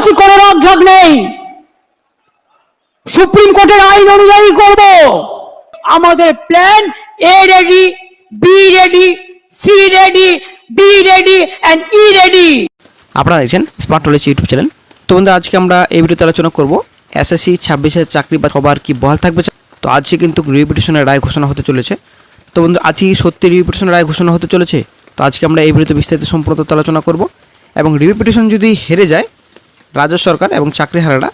বলছি কোনো রকঝক নেই। সুপ্রিম কোর্টের আইন অনুযায়ী করব। আমাদের plan A ready B ready C ready D ready and E ready আপনারা দেখছেন স্মার্ট নলেজ ইউটিউব চ্যানেল তো বন্ধু আজকে আমরা এই ভিডিওতে আলোচনা করব এসএসসি ছাব্বিশের চাকরি বা সবার কি বহাল থাকবে? তো আজকে কিন্তু রিপিটেশনের রায় ঘোষণা হতে চলেছে। তো বন্ধু আজকে সত্যি রিপিটেশনের রায় ঘোষণা হতে চলেছে? তো আজকে আমরা এই ভিডিওতে বিস্তারিত সম্পর্ক আলোচনা করব। এবং রিপিটেশন যদি হেরে যায় রাজ্য সরকার এবং চাকরিহারারা।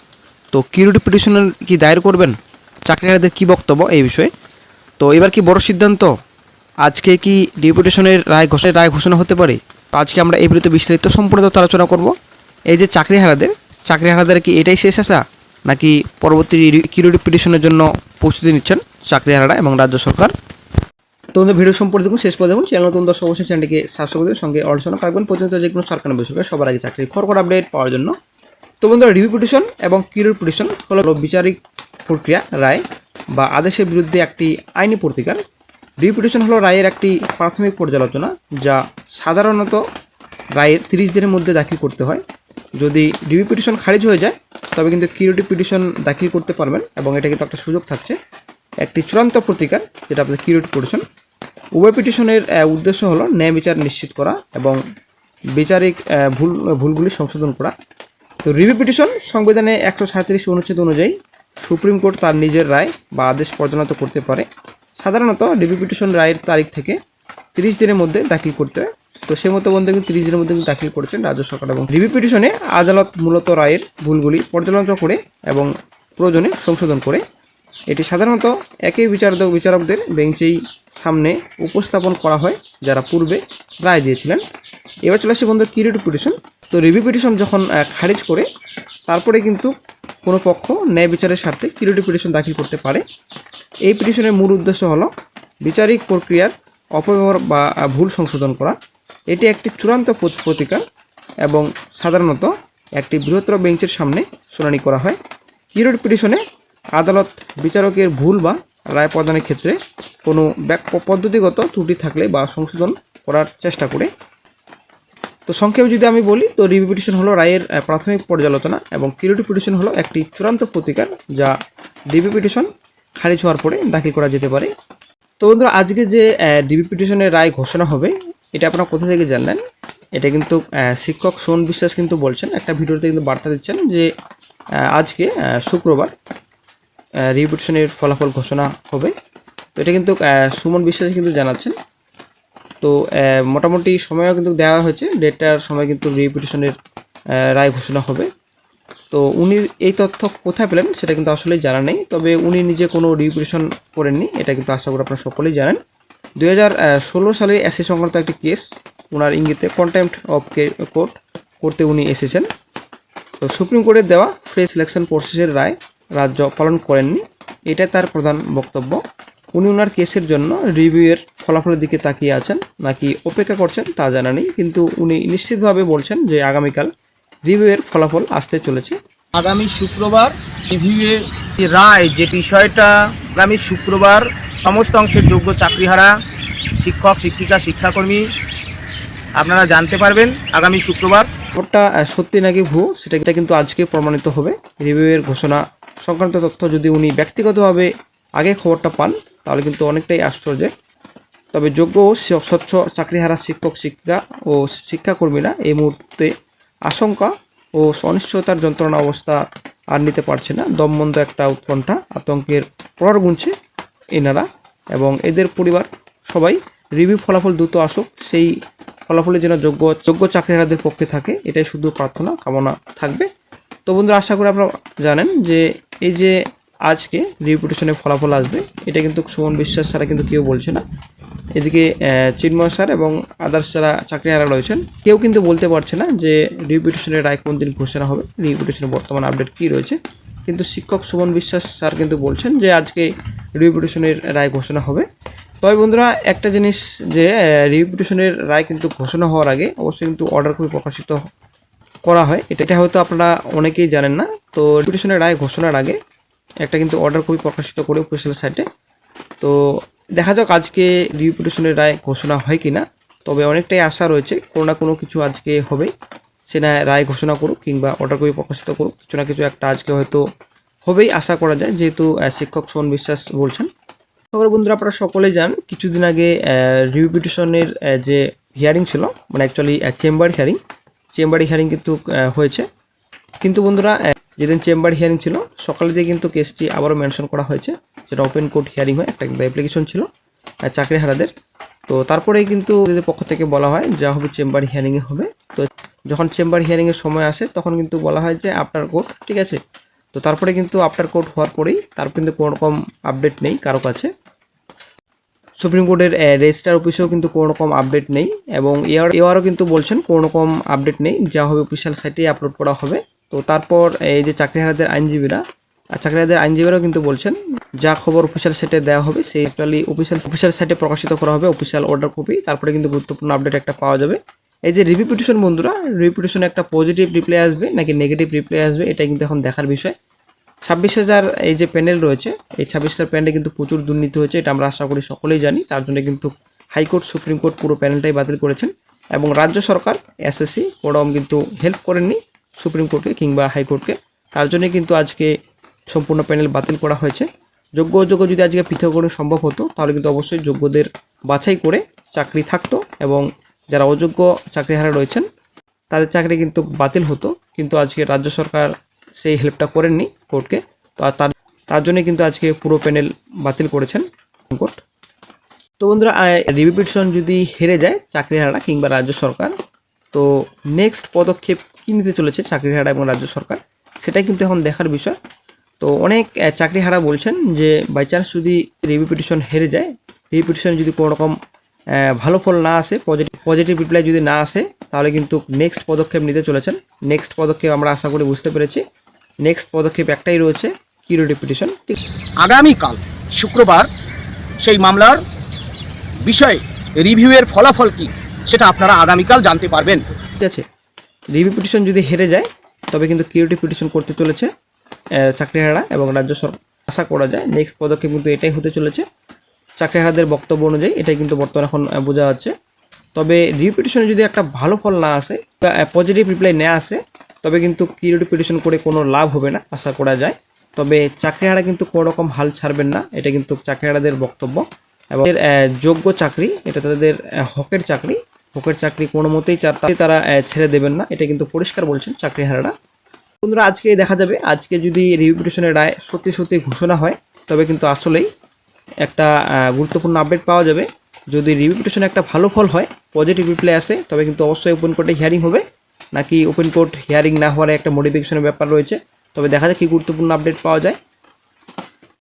তো কি পিটিশনের কি দায়ের করবেন? চাকরিহারাদের কি বক্তব্য এই বিষয়ে? তো এবার কি বড় সিদ্ধান্ত? আজকে কি ডিপুটেশনের রায় ঘোষণা রায় ঘোষণা হতে পারে? তো আজকে আমরা এই ভিডিওতে বিস্তারিত সম্পূর্ণ তথ্য আলোচনা করব। এই যে চাকরিহারাদের চাকরিহারাদের কি এটাই শেষ আসা নাকি পরবর্তী কিরো ডিপুটেশনের জন্য প্রস্তুতি নিচ্ছেন চাকরিহারারা এবং রাজ্য সরকার? তো বন্ধু ভিডিও সম্পর্কে দেখুন, শেষ পর্যন্ত দেখুন। চ্যানেল নতুন দর্শক অবশ্যই চ্যানেলটিকে সাবস্ক্রাইব করে সঙ্গে আলোচনা রাখবেন পর্যন্ত যে কোনো সরকারি বিষয়ে সবার আগে চাকরি খরকর আপডেট পাওয়ার জন্য। তো বন্ধুরা রিভিউ পিটিশন এবং কিরোর পিটিশন হলো বিচারিক প্রক্রিয়া, রায় বা আদেশের বিরুদ্ধে একটি আইনি প্রতিকার। রিভিউ পিটিশন হলো রায়ের একটি প্রাথমিক পর্যালোচনা যা সাধারণত রায়ের তিরিশ দিনের মধ্যে দাখিল করতে হয়। যদি রিভিউ পিটিশন খারিজ হয়ে যায়, তবে কিন্তু কিউরিটি পিটিশন দাখিল করতে পারবেন এবং এটা কিন্তু একটা সুযোগ থাকছে। একটি চূড়ান্ত প্রতিকার, যেটা আপনাদের কিউরিটি পিটিশন উভয় পিটিশনের উদ্দেশ্য হলো ন্যায় বিচার নিশ্চিত করা এবং বিচারিক ভুল, ভুলগুলি সংশোধন করা। তো রিভিউ পিটিশন সংবিধানে একশো সাঁত্রিশ অনুচ্ছেদ অনুযায়ী সুপ্রিম কোর্ট তার নিজের রায় বা আদেশ পর্যন্ত করতে পারে। সাধারণত রিভিউ পিটিশন রায়ের তারিখ থেকে তিরিশ দিনের মধ্যে দাখিল করতে হয়। তো সে মতো বন্ধু কিন্তু তিরিশ দিনের মধ্যে দাখিল করেছেন রাজ্য সরকার এবং রিভিউ পিটিশনে আদালত মূলত রায়ের ভুলগুলি পর্যালোচনা করে এবং প্রয়োজনে সংশোধন করে। এটি সাধারণত একই বিচারক বিচারকদের বেঞ্চেই সামনে উপস্থাপন করা হয়, যারা পূর্বে রায় দিয়েছিলেন। এবার চলে আসছে বন্ধু কিরিট পিটিশন তো রিভিউ পিটিশন যখন খারিজ করে, তারপরে কিন্তু কোনো পক্ষ ন্যায় বিচারের স্বার্থে কিরিটি পিটিশন দাখিল করতে পারে। এই পিটিশনের মূল উদ্দেশ্য হলো বিচারিক প্রক্রিয়ার অপব্যবহার বা ভুল সংশোধন করা। এটি একটি চূড়ান্ত প্রতিকার এবং সাধারণত একটি বৃহত্তর বেঞ্চের সামনে শুনানি করা হয়। কিরিট পিটিশনে আদালত বিচারকের ভুল বা রায় প্রদানের ক্ষেত্রে কোনো পদ্ধতিগত ত্রুটি থাকলে বা সংশোধন করার চেষ্টা করে। তো সংক্ষেপে যদি আমি বলি, তো রিভিউ পিটিশন হলো রায়ের প্রাথমিক পর্যালোচনা এবং কিরিটি পিটিশন হলো একটি চূড়ান্ত প্রতিকার যা রিভিউ পিটিশন খারিজ হওয়ার পরে দাখিল করা যেতে পারে। তো বন্ধুরা, আজকে যে ডিবি পিটিশনের রায় ঘোষণা হবে, এটা আপনারা কোথা থেকে জানলেন? এটা কিন্তু শিক্ষক সোন বিশ্বাস কিন্তু বলছেন, একটা ভিডিওতে কিন্তু বার্তা দিচ্ছেন যে আজকে শুক্রবার রিপিটিশনের ফলাফল ঘোষণা হবে। তো এটা কিন্তু সুমন বিশ্বাস কিন্তু জানাচ্ছেন। তো মোটামুটি সময়ও কিন্তু দেওয়া হয়েছে। ডেটটার সময় কিন্তু রিপিটিশনের রায় ঘোষণা হবে। তো উনি এই তথ্য কোথায় পেলেন সেটা কিন্তু আসলে জানা নেই। তবে উনি নিজে কোনো রিপিটিশন করেননি, এটা কিন্তু আশা করি আপনারা সকলেই জানেন। দুই হাজার ষোলো সালে এসি সংক্রান্ত একটি কেস ওনার ইঙ্গিতে কন্টেম্পট অফ কোর্ট করতে উনি এসেছেন। তো সুপ্রিম কোর্টের দেওয়া ফ্রি সিলেকশন প্রসেসের রায় রাজ্য পালন করেননি। এটা তার প্রধান বক্তব্য। উনি ওনার কেসের জন্য রিভিউয়ের ফলাফলের দিকে তাকিয়ে আছেন নাকি অপেক্ষা করছেন তা জানা নেই কিন্তু উনি নিশ্চিতভাবে বলছেন যে আগামীকাল রিভিউয়ের ফলাফল আসতে চলেছে। আগামী শুক্রবার রিভিউয়ের রায় যে বিষয়টা আগামী শুক্রবার সমস্ত অংশের যোগ্য চাকরিহারা শিক্ষক শিক্ষিকা শিক্ষাকর্মী আপনারা জানতে পারবেন আগামী শুক্রবার। খবরটা সত্যি নাকি ভুয়ো সেটা এটা কিন্তু আজকে প্রমাণিত হবে। রিভিউয়ের ঘোষণা সংক্রান্ত তথ্য যদি উনি ব্যক্তিগতভাবে আগে খবরটা পান তাহলে কিন্তু অনেকটাই আশ্চর্যের তবে যোগ্য ও স্বচ্ছ চাকরিহারা শিক্ষক, শিক্ষিকা ও শিক্ষাকর্মীরা এই মুহূর্তে আশঙ্কা ও অনিশ্চয়তার যন্ত্রণা অবস্থা আর নিতে পারছে না। দমবন্ধ একটা উৎকণ্ঠা, আতঙ্কের প্রহর গুনছে এনারা এবং এদের পরিবার সবাই রিভিউ ফলাফল দ্রুত আসুক, সেই ফলাফলের যেন যোগ্য যোগ্য চাকরিহারাদের পক্ষে থাকে, এটাই শুধু প্রার্থনা, কামনা থাকবে। তো বন্ধুরা, আশা করি আপনারা জানেন যে এই যে আজকে রিপিটেশনের ফলাফল আসবে। এটা কিন্তু সুমন বিশ্বাস ছাড়া কিন্তু কেউ বলছে না। এদিকে চিন্ময় স্যার এবং আদার্স যারা চাকরিহারা রয়েছেন, কেউ কিন্তু বলতে পারছে না যে রিপিটেশনের রায় কোন দিন ঘোষণা হবে রিপিটেশনের বর্তমান আপডেট কী রয়েছে। কিন্তু শিক্ষক সুমন বিশ্বাস স্যার কিন্তু বলছেন যে আজকে রিপিটেশনের রায় ঘোষণা হবে। তবে বন্ধুরা, একটা জিনিস যে রিপিটেশনের রায় কিন্তু ঘোষণা হওয়ার আগে অবশ্যই কিন্তু অর্ডার কপি প্রকাশিত করা হয়। এটা হয়তো আপনারা অনেকেই জানেন না। তো রিপিটেশনের রায় ঘোষণার আগে একটা কিন্তু অর্ডার কপি প্রকাশিত করে অফিসিয়াল সাইটে তো দেখা যাক আজকে রিপিটেশনের রায় ঘোষণা হয় কি না তবে অনেকটাই আশা রয়েছে, কোনো না কোনো কিছু আজকে হবেই সে না রায় ঘোষণা করুক কিংবা অর্ডার করে প্রকাশিত করুক, কিছু না কিছু একটা আজকে হয়তো হবেই আশা করা যায়, যেহেতু শিক্ষক সোহন বিশ্বাস বলছেন। খবর বন্ধুরা, আপনারা সকলেই জান, কিছুদিন আগে রিভিউ পিটিশনের যে হিয়ারিং ছিল মানে actually chamber hearing chamber hearing কিন্তু হয়েছে। কিন্তু বন্ধুরা যেদিন চেম্বার হিয়ারিং ছিল সকালে দিয়ে কিন্তু কেসটি আবারও মেনশন করা হয়েছে। যেটা ওপেন কোর্ট হিয়ারিং হয়, একটা কিন্তু অ্যাপ্লিকেশন ছিল চাকরি হারাদের তো তারপরেই কিন্তু পক্ষ থেকে বলা হয়, যা হবে চেম্বার হিয়ারিংয়ে হবে। তো যখন চেম্বার হিয়ারিংয়ের সময় আসে, তখন কিন্তু বলা হয় যে আফটার কোর্ট ঠিক আছে? তো তারপরে কিন্তু আফটার কোর্ট হওয়ার পরেই তার কিন্তু কোনো রকম আপডেট নেই কারও কাছে। সুপ্রিম কোর্টের রেজিস্টার অফিসেও কিন্তু কোনো রকম আপডেট নেই এবং এআর এআরও কিন্তু বলছেন কোনো রকম আপডেট নেই, যা হবে অফিসিয়াল সাইটেই আপলোড করা হবে। তো তারপর এই যে চাকরিহারাদের আইনজীবীরা, আর চাকরিহারাদের আইনজীবীরাও কিন্তু বলছেন, যা খবর অফিসিয়াল সাইটে দেওয়া হবে, সেই অ্যাকচুয়ালি অফিসিয়াল অফিসিয়াল সাইটে প্রকাশিত করা হবে অফিসিয়াল অর্ডার কপি তারপরে কিন্তু গুরুত্বপূর্ণ আপডেট একটা পাওয়া যাবে। এই যে রিভিউ পিটিশন বন্ধুরা রিভিউ পিটিশনে একটা পজিটিভ রিপ্লাই আসবে, নাকি নেগেটিভ রিপ্লাই আসবে এটা কিন্তু এখন দেখার বিষয়। ছাব্বিশ হাজার এই যে প্যানেল রয়েছে, এই ছাব্বিশ হাজার প্যানেলে কিন্তু প্রচুর দুর্নীতি হয়েছে, এটা আমরা আশা করি সকলেই জানি, তার জন্য কিন্তু হাইকোর্ট, সুপ্রিম কোর্ট পুরো প্যানেলটাই বাতিল করেছেন। এবং রাজ্য সরকার এসএসসি কোনোরকম কিন্তু হেল্প করেননি সুপ্রিম কোর্টকে কিংবা হাইকোর্টকে তার জন্যই কিন্তু আজকে সম্পূর্ণ প্যানেল বাতিল করা হয়েছে। যোগ্য অযোগ্য যদি আজকে পৃথকীকরণ সম্ভব হতো, তাহলে কিন্তু অবশ্যই যোগ্যদের বাছাই করে চাকরি থাকতো এবং যারা অযোগ্য চাকরিহারা রয়েছেন, তাদের চাকরি কিন্তু বাতিল হতো। কিন্তু আজকে রাজ্য সরকার সেই হেল্পটা করেননি কোর্টকে। তো তার তার জন্য কিন্তু আজকে পুরো প্যানেল বাতিল করেছেন কোর্ট। তো বন্ধুরা রিভিউ পিটিশন যদি হেরে যায় চাকরিহারা কিংবা রাজ্য সরকার, তো নেক্সট পদক্ষেপ কী নিতে চলেছে চাকরিহারা এবং রাজ্য সরকার। সেটাই কিন্তু এখন দেখার বিষয়। তো অনেক চাকরিহারা বলছেন যে বাই চান্স যদি রিভিউ পিটিশন হেরে যায় রিভিউ পিটিশন যদি কোনো রকম ভালো ফল না আসে পজিটিভ পজিটিভ রিপ্লাই যদি না আসে তাহলে কিন্তু নেক্সট পদক্ষেপ নিতে চলেছেন। নেক্সট পদক্ষেপ আমরা আশা করি বুঝতে পেরেছি। নেক্সট পদক্ষেপ একটাই রয়েছে পিটিশন ঠিক আগামীকাল শুক্রবার সেই মামলার বিষয়ে রিভিউয়ের ফলাফল কি সেটা আপনারা আগামীকাল জানতে পারবেন। ঠিক আছে। রিভিউ পিটিশন যদি হেরে যায়, তবে কিন্তু কিউরিটি পিটিশন করতে চলেছে চাকরিহারা এবং রাজ্য সরকার আশা করা যায় নেক্সট পদক্ষেপ কিন্তু এটাই হতে চলেছে। চাকরিহারাদের বক্তব্য অনুযায়ী এটাই কিন্তু বর্তমানে এখন বোঝা যাচ্ছে। তবে রিভিউ পিটিশনে যদি একটা ভালো ফল না আসে পজিটিভ রিপ্লাই না আসে, তবে কিন্তু কিউরিটি পিটিশন করে কোনো লাভ হবে না, আশা করা যায়। তবে চাকরিহারা কিন্তু কোনো রকম হাল ছাড়বেন না, এটা কিন্তু চাকরিহারাদের বক্তব্য। এবং যোগ্য চাকরি, এটা তাদের হকের চাকরি হকের চাকরি কোনো মতেই চা- তা- তারা ছেড়ে দেবেন না। এটা কিন্তু পরিষ্কার বলছেন চাকরি চাকরিহারারা বন্ধুরা, আজকে দেখা যাবে। আজকে যদি রিভিউ রায় সত্যি সত্যি ঘোষণা হয়, তবে কিন্তু আসলেই একটা গুরুত্বপূর্ণ আপডেট পাওয়া যাবে। যদি রিভিউ একটা ভালো ফল হয়, পজিটিভ রিপ্লাই আসে, তবে কিন্তু অবশ্যই ওপেন কোর্টে হিয়ারিং হবে। নাকি ওপেন কোর্ট হিয়ারিং না হওয়ার একটা মডিফিকেশনের ব্যাপার রয়েছে। তবে দেখা যাক কি গুরুত্বপূর্ণ আপডেট পাওয়া যায়।